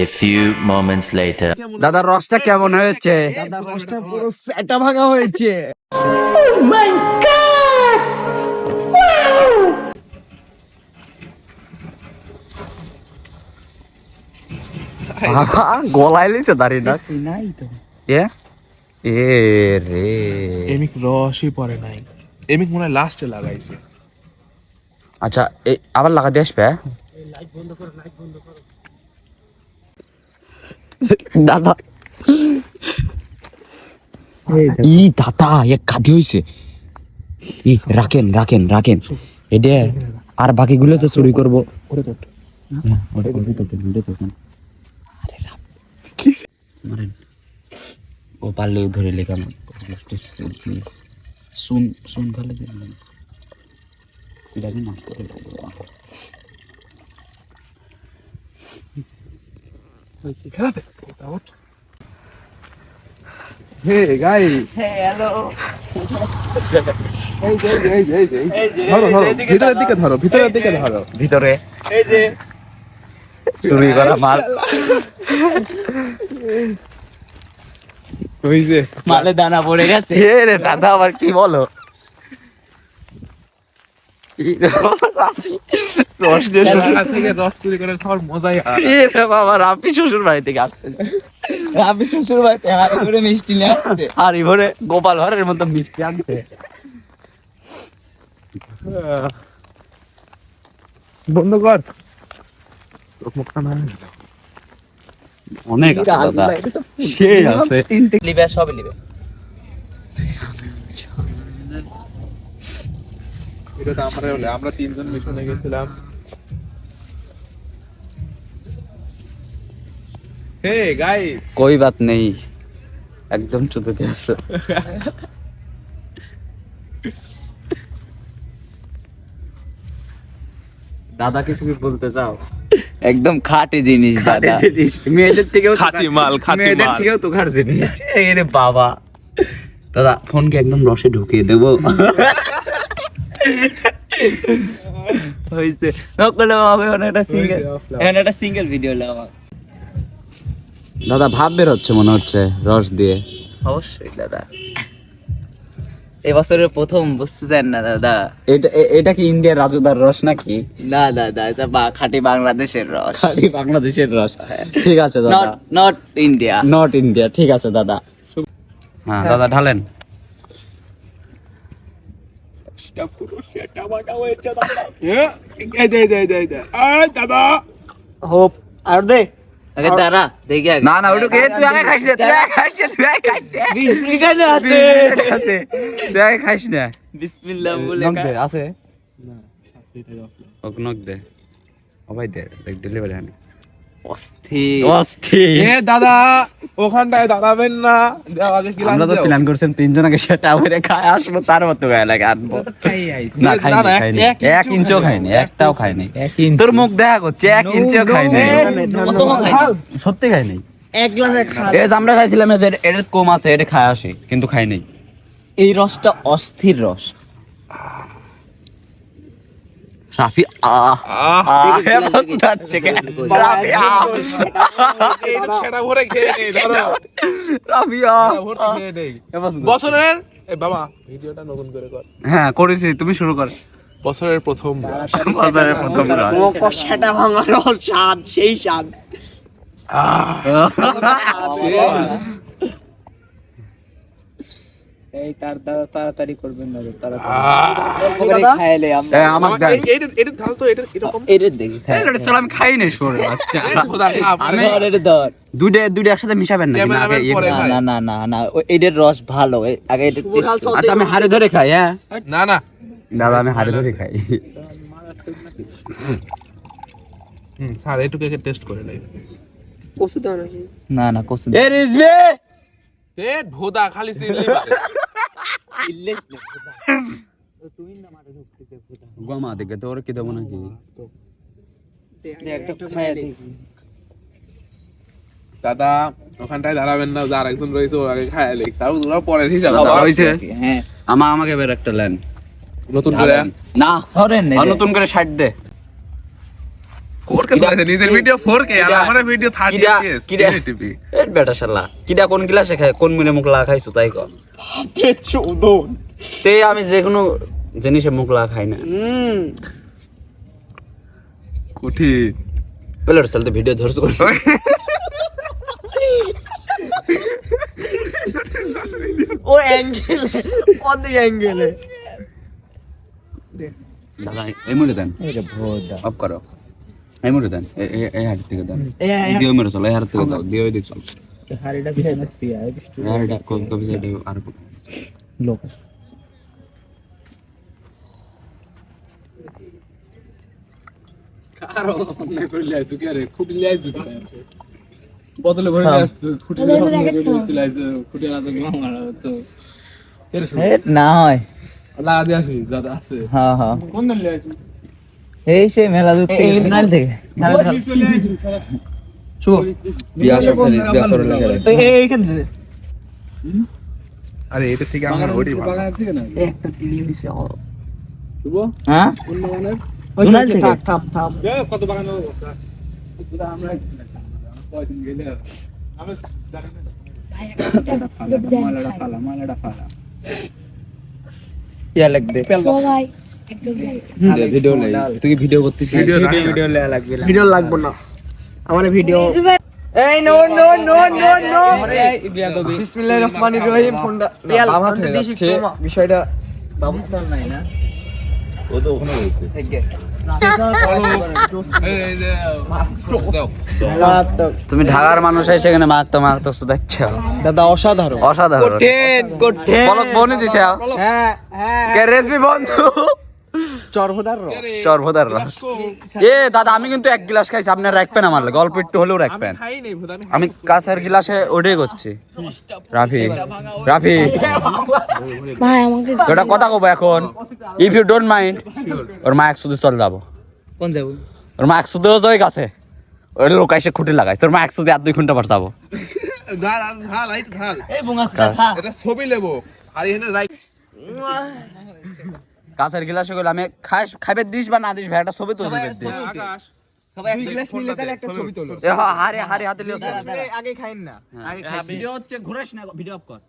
A few moments later. দাদা রসটা কেমন হয়েছে? দাদা রসটা পুরো সেটা হয়েছে। Oh my god! Wow! গলায় লিছে দাঁড়ি না? নাই তো। এ রে। এমিক রসই পরে নাই। এমিক মনে লাস্টে লাগাইছে। আচ্ছা এই আবার লাগাতে আসবে দাদা ই দাদা কাঁদি হয়েছে ই রাখেন রাখেন রাখেন এটা আর বাকিগুলো যে চুরি করব ও পারলে ধরে লেখা শুন শুন ভালো জানি না গাইস এই যে এই যে এই যে এই যে ধরো ধরো ভিতরের দিকে ধরো ভিতরের দিকে ধরো ভিতরে চুরি করা মাল ওই যে মালে দানা পড়ে গেছে রে দাদা আবার কি বলো গোপাল ভাড়ের মতো মিষ্টি আনছে। বন্ধ কর। অনেক আছে দাদা। সেই আছে। লিবে সব লিবে। এটা তো আমরা হলে। আমরা তিনজন মিশনে গেছিলাম। হে গাইস কই বাত নেই? একদম চুদে দিয়ে আসলো দাদা কিছু কি বলতে চাও? একদম খাটি জিনিস দাদা। মেয়েদের থেকেও খাটি মাল খাটি মাল। মেয়েদের থেকেও তো খাট জিনিস। এরে বাবা। দাদা ফোনকে একদম রসে ঢুকিয়ে দেবো। হইছে। নকলে হবে একটা সিঙ্গেল এখানে একটা সিঙ্গেল ভিডিও লাগা দাদা ভাব বের হচ্ছে মনে হচ্ছে রস দিয়ে। অবশ্যই দাদা। এবছরের প্রথম বুঝতে চান না দাদা? এটা এটা কি ইন্ডিয়ার রাজুদার রস নাকি? না দাদা এটা বা খাঁটি বাংলাদেশের রস। খালি বাংলাদেশের রস। ঠিক আছে দাদা। Not not India not India ঠিক আছে দাদা। হ্যাঁ দাদা ঢালেন। এই যে এই যে এই যে এই যে এই দাদা হোপ আর দে আগে দাঁড়া না না মিনিট আছে না দে ওক নক দে দে দাদা ওখানটায় দাঁড়াবেন না। যাও আগে কি আমরা তো প্ল্যান করছেন তিনজন আগে সেটা আসব তার মতো গায়ে লাগে আনব। না না, খাইনি এক- খাইনি। ইঞ্চিও একটাও খাইনি। তোর মুখ দেখা করছে এক ইঞ্চিও খাইনি। সত্যি খাইনি? এক গ্লাসে যে আমরা খাইছিলাম এটা কম আছে এটা খাই আসি কিন্তু খাই নাই। এই রসটা অস্থির রস রাফি আহ আহ আহ এবার যাচ্ছে কেন? রাফি আহ সেটা ভরে খেয়ে নেই ধরো রাফি আহ সেটা ভর্তি খেয়ে নেই এবার বছরের বাবা ভিডিওটা নতুন করে কর। হ্যাঁ করেছি তুমি শুরু কর। বছরের প্রথম। বাজারে প্রথম রাত। সেটা ভাঙা রস স্বাদ। সেই স্বাদ। এই তার দাদা তাড়াতাড়ি করবেন না আহ, খাইলে আমরা ঢাল তো, এটা এরকম। এরে দেখি এই সালাম আমি খাই নাই সরে আমি- এটা ধর। দুইটা দুইটা একসাথে মিশাবেন না আগে ইয়ে। না না না না এটার রস ভালো আগে এটা আচ্ছা আমি হাড়ে ধরে খাই হ্যাঁ? না না। দাদা আমি হাড়ে ধরে খাই। হুম, স্যার এটুকু টেস্ট করে নেই ওষুধ দাও নাকি? না না কসম এ রিজবে পেট ভোদা খালি সিনলি গমা দেখে তো ওর কি দেবো নাকি? দাদা ওখানটায় দাঁড়াবেন না যার একজন রয়েছে ওর আগে খায় লেখ তাও তোরা পরের হিসাবে হয়েছে? হ্যাঁ। আমা আমাকে বের একটা লেন। নতুন করে? না নতুন করে ষাট দে। 4K চলাইছে নিজের ভিডিও 4K আর আমার ভিডিও 30 কিডা- FPS কিডা- 1080p এ বেটা শালা কিডা কোন গিলাসে খায় কোন মিলে মুখ লাগা খাইছো তাই কর। চোদন। তে আমি যে কোনো জিনিসে মুখ লাগা না। কঠিন। বলে চল তো ভিডিও ধরছো ও অ্যাঙ্গেলে অর্ধেক অ্যাঙ্গেলে দাদা এই মুড়ে দেন। অফ করো। এই মুড়ে দেন এই- এই- এই হাড়ি থেকে দেন। দিয়ে মেরে চলো এই হাড়ি থেকে দাও দিয়ে ওই দিক চলো। হাড়িটা দিয়ে এই হাড়িটা কবি কবি সাইডে আর লোক। বদলে ভরে আসতো খুঁটি না হয়। লাগা দিয়ে আসি দাদা আছে। হ্যাঁ হ্যাঁ। কোন দিন এই সে মেলা দূর থেকে নাল থেকে শুভ। বিয়া সরছে বিয়া সরে লাগে এইখান থেকে। আরে এটা থেকে আমার ওডি ভালো। একটা ক্লিন দিছে শুভ? হ্যাঁ? সোনাল থেকে? থাক থাম থাম ইয়া লাগবে। সবাই। একদম ভিডিও লাই তুই কি ভিডিও করতেছিস ভিডিও ভিডিও লেয়া লাগবে ভিডিও লাগবে না। আমার ভিডিও এই no no no no no. বিসমিল্লাহির রহমানির রহিম ফোনটা বাম হাত যাচ্ছে। বিষয়টা তুমি ঢাকার মানুষ এসে এখানে মারতে মারতে শুধাচ্ছ দাদা অসাধারণ। অসাধারণ। কঠিন কঠিন। বলক বনি দিছে। হ্যাঁ হ্যাঁ। কে বন্ধু? রস। চরভদার রস। এ দাদা আমি কিন্তু এক গ্লাস খাইছি আপনার রাখবেন আমার লাগে। অল্প একটু হলেও রাখবেন খাই নেই ভুদা আমি কাঁচের গ্লাসে ওটাই করছি। রাফি রাফি। ভাই আমাকে ওটা কথা কব এখন। ইফ ইউ ডোন্ট মাইন্ড ওর মা একশো চল যাব। কোন যাব? ওর মা একশো দেওয়া যায় গাছে। ওর লোক এসে খুঁটি লাগাইছে। ওর মা একশো আর দুই ঘণ্টা পর যাব। ছবি লেবো। আর এখানে রাইট কাঁচের গিলাসগুলো আমি খাস খাইবে দিস বা না দিস ভাই একটা ছবি তুলবে দিস। সবাই দুই গ্লাস মিলে তাহলে একটা ছবি তোলো। এ হারে হারে হাতে লিও আগে খাইন না। ভিডিও হচ্ছে ঘুরাস না ভিডিও অফ কর।